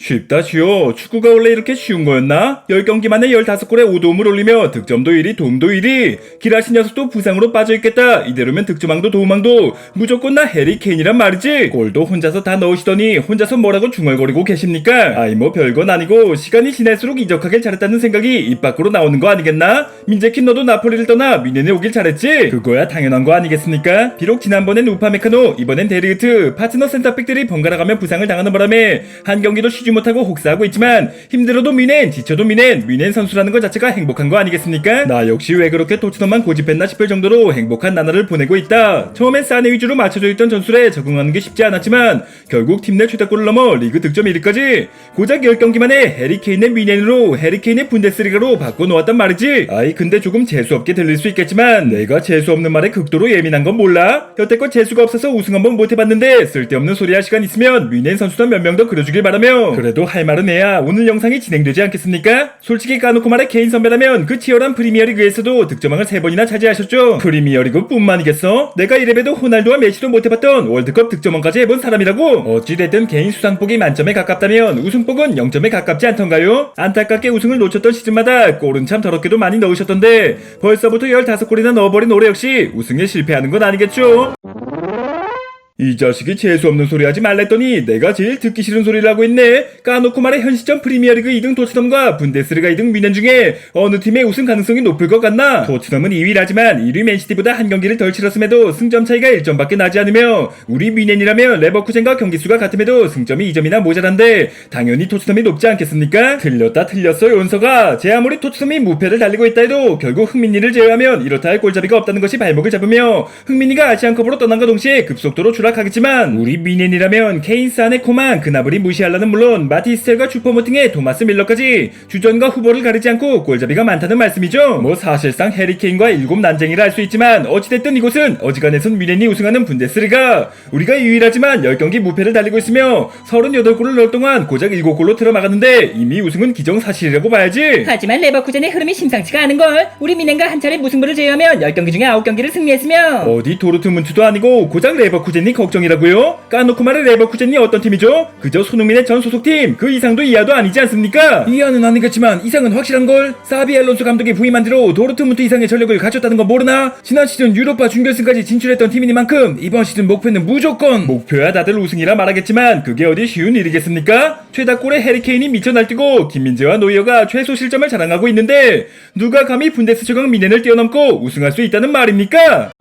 쉽다 쉬워. 축구가 원래 이렇게 쉬운 거였나? 10경기 만에 15골에 5도움을 올리며 득점도 1위, 도움도 1위. 기라신 녀석도 부상으로 빠져있겠다. 이대로면 득점왕도 도움왕도 무조건 나 해리 케인이란 말이지. 골도 혼자서 다 넣으시더니 혼자서 뭐라고 중얼거리고 계십니까? 아이 뭐 별건 아니고 시간이 지날수록 이적하길 잘했다는 생각이 입 밖으로 나오는 거 아니겠나? 민재킨 너도 나폴리를 떠나 미넨에 오길 잘했지? 그거야 당연한 거 아니겠습니까? 비록 지난번엔 우파메카노, 이번엔 데리우트, 파트너 센터백들이 번갈아가며 부상을 당하는 바람에 한 경기도 쉬지 못하고 혹사하고 있지만 힘들어도 미넨, 지쳐도 미넨, 미넨 선수라는 것 자체가 행복한 거 아니겠습니까? 나 역시 왜 그렇게 토트넘만 고집했나 싶을 정도로 행복한 나날을 보내고 있다. 처음엔 사네 위주로 맞춰져 있던 전술에 적응하는 게 쉽지 않았지만 결국 팀 내 최다골을 넘어 리그 득점 1위까지 고작 10경기 만에 해리케인의 미넨으로 해리케인의 분데스리가로 바꿔놓았단 말이지. 아이 근데 조금 재수없게 들릴 수 있겠지만 내가 재수 없는 말에 극도로 예민한 건 몰라? 여태껏 재수가 없어서 우승 한번 못 해봤는데 쓸데없는 소리 할 시간 있으면 미넨 선수도 몇명 더 그려주길 바라며 그래도 할 말은 해야 오늘 영상이 진행되지 않겠습니까? 솔직히 까놓고 말해 케인 선배라면 그 치열한 프리미어리그에서도 득점왕을 3번이나 차지하셨죠. 프리미어리그 뿐만이겠어? 내가 이래봬도 호날두와 메시도 못 해봤던 월드컵 득점왕까지 해본 사람이라고 어찌됐든 개인 수상폭이 만점에 가깝다면 우승폭은 0점에 가깝지 않던가요? 안타깝게 우승을 놓쳤던 시즌마다 골은 참 더럽게도 많이 넣으셨던데 벌써부터 15골이나 넣어버린 올해 역시 우승에 실패하는 건 아니겠죠? 이 자식이 재수없는 소리 하지 말랬더니 내가 제일 듣기 싫은 소리를 하고 있네. 까놓고 말해 현 시점 프리미어리그 2등 토트넘과 분데스리가 2등 미넨 중에 어느 팀의 우승 가능성이 높을 것 같나? 토트넘은 2위라지만 1위 맨시티보다 한 경기를 덜 치렀음에도 승점 차이가 1점밖에 나지 않으며 우리 미넨이라면 레버쿠젠과 경기 수가 같음에도 승점이 2점이나 모자란데 당연히 토트넘이 높지 않겠습니까? 틀렸다 틀렸어 연서가 제 아무리 토트넘이 무패를 달리고 있다 해도 결국 흥민이를 제외하면 이렇다 할 골잡이가 없다는 것이 발목을 잡으며 흥민이가 아시안컵으로 떠난과 동시에 급속도로 추락 하겠지만 우리 미넨이라면 케인스 안의 코만 그나브리 무시하려는 물론 마티스텔과 슈퍼모팅의 토마스 밀러까지 주전과 후보를 가리지 않고 골잡이가 많다는 말씀이죠. 뭐 사실상 해리케인과 일곱 난쟁이라 할 수 있지만 어찌됐든 이곳은 어지간해선 미넨이 우승하는 분데스리가 우리가 유일하지만 10경기 무패를 달리고 있으며 38골을 넣을 동안 고작 7골로 틀어막았는데 이미 우승은 기정사실이라고 봐야지. 하지만 레버쿠젠의 흐름이 심상치가 않은걸 우리 미넨과 한 차례 무승부를 제외하면 10경기 중에 9경기를 승리했으며 어디 도르트문트도 아니고 고작 레버쿠젠이 걱정이라고요? 까놓고 말해 레버쿠젠이 어떤 팀이죠? 그저 손흥민의 전 소속팀 그 이상도 이하도 아니지 않습니까? 이하는 아니겠지만 이상은 확실한 걸 사비 알론소 감독이 부임한 뒤로 도르트문트 이상의 전력을 갖췄다는 거 모르나? 지난 시즌 유로파 준결승까지 진출했던 팀이니만큼 이번 시즌 목표는 무조건 목표야 다들 우승이라 말하겠지만 그게 어디 쉬운 일이겠습니까? 최다골의 해리케인이 미쳐 날뛰고 김민재와 노이어가 최소 실점을 자랑하고 있는데 누가 감히 분데스 최강 미넨을 뛰어넘고 우승할 수 있다는 말입니까?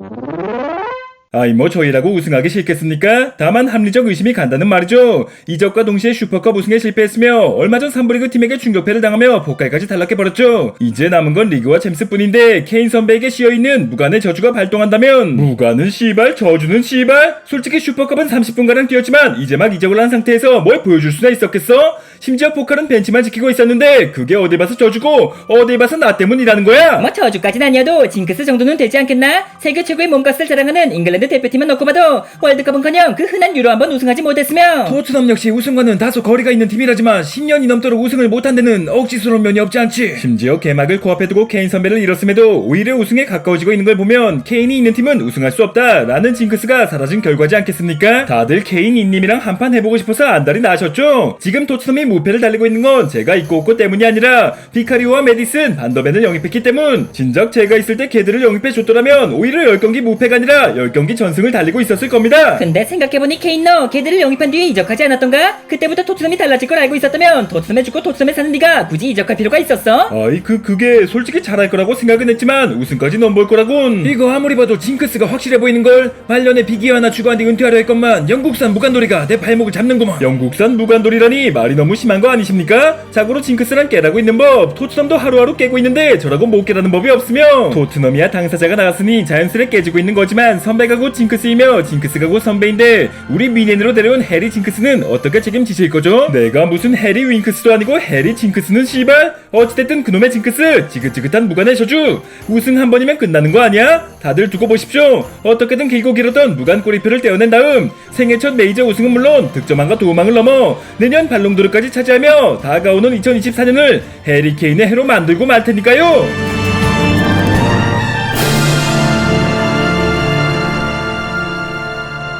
아이 뭐 저희라고 우승하기 싫겠습니까? 다만 합리적 의심이 간다는 말이죠. 이적과 동시에 슈퍼컵 우승에 실패했으며 얼마 전 3부리그 팀에게 충격패를 당하며 복갈까지 탈락해버렸죠. 이제 남은 건 리그와 챔스뿐인데 케인 선배에게 씌어있는 무관의 저주가 발동한다면 무관은 씨발 저주는 씨발 솔직히 슈퍼컵은 30분가량 뛰었지만 이제 막 이적을 한 상태에서 뭘 보여줄 수나 있었겠어? 심지어 포칼은 벤치만 지키고 있었는데 그게 어디 봐서 저주고 어디 봐서 나 때문이라는 거야? 뭐 저주까진 아니어도 징크스 정도는 되지 않겠나? 세계 최고의 몸값을 자랑하는 잉글랜드 대표팀은 놓고 봐도 월드컵은커녕 그 흔한 유로 한 번 우승하지 못했으며 토트넘 역시 우승과는 다소 거리가 있는 팀이라지만 10년이 넘도록 우승을 못한 데는 억지스러운 면이 없지 않지. 심지어 개막을 코앞에 두고 케인 선배를 잃었음에도 오히려 우승에 가까워지고 있는 걸 보면 케인이 있는 팀은 우승할 수 없다라는 징크스가 사라진 결과지 않겠습니까? 다들 케인 인님이랑 한판 해보고 싶어서 안달이 나셨죠? 지금 토트넘이 무패를 달리고 있는 건 제가 있고 없고 때문이 아니라 비카리오와 메디슨, 반더벤을 영입했기 때문. 진작 제가 있을 때 걔들을 영입해 줬더라면 오히려 10경기 무패가 아니라 10경기 전승을 달리고 있었을 겁니다. 근데 생각해보니 케인 너 걔들을 영입한 뒤에 이적하지 않았던가? 그때부터 토트넘이 달라질 걸 알고 있었다면 토트넘에 죽고 토트넘에 사는 네가 굳이 이적할 필요가 있었어? 아이 그 그게 솔직히 잘할 거라고 생각은 했지만 우승까지 넘볼 거라곤 이거 아무리 봐도 징크스가 확실해 보이는 걸 말년에 비기 하나 주고 한 뒤 은퇴하려 했건만 영국산 무간돌이가 내 발목을 잡는구먼 영국산 무간돌이라니 말이 너무 심한 거 아니십니까? 자고로 징크스란 깨라고 있는 법 토트넘도 하루하루 깨고 있는데 저라고 못 깨라는 법이 없으며 토트넘이야 당사자가 나갔으니 자연스레 깨지고 있는 거지만 선배가 곧 징크스이며 징크스가 곧 선배인데 우리 미넨으로 데려온 해리 징크스는 어떻게 책임지실 거죠? 내가 무슨 해리 윙크스도 아니고 해리 징크스는 씨발 어찌됐든 그놈의 징크스 지긋지긋한 무관의 저주 우승 한 번이면 끝나는 거 아니야? 다들 두고 보십시오 어떻게든 길고 길었던 무관 꼬리표를 떼어낸 다음 생애 첫 메이저 우승은 물론 득점왕과 도움왕을 넘어 내년 발롱도르까지 차지하며 다가오는 2024년을 해리 케인의 해로 만들고 말 테니까요